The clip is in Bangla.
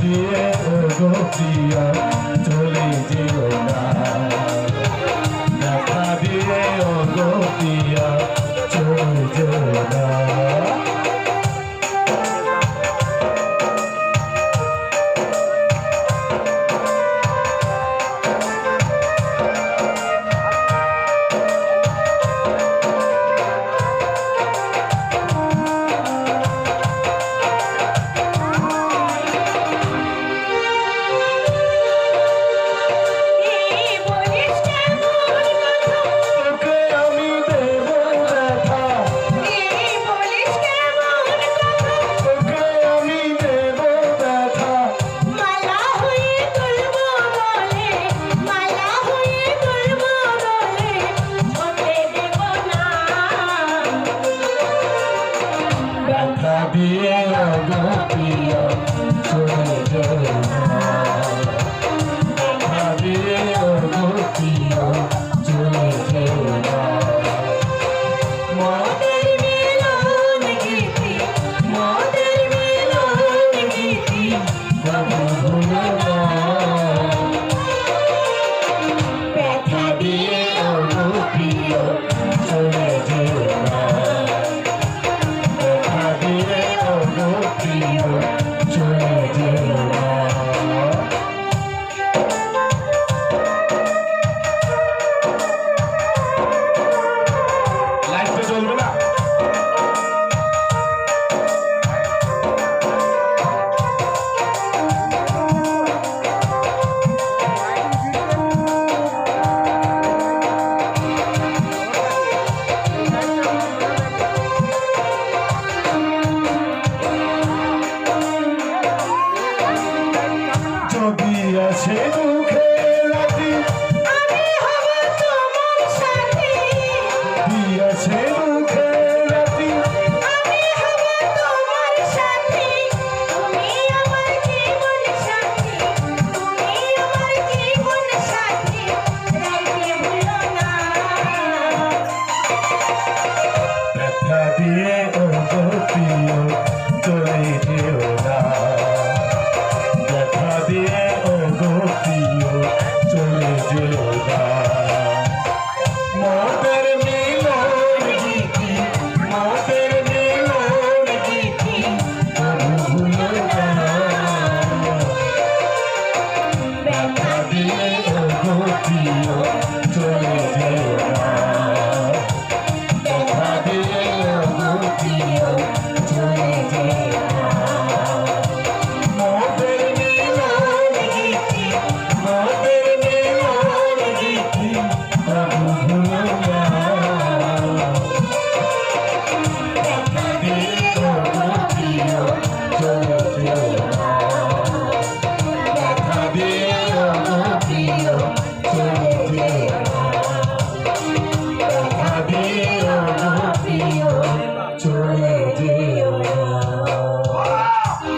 দিয়ে গো প্রিয়া চলে যেও না। দেখা দিয়ে ও গো প্রিয়া Yeah. Thank.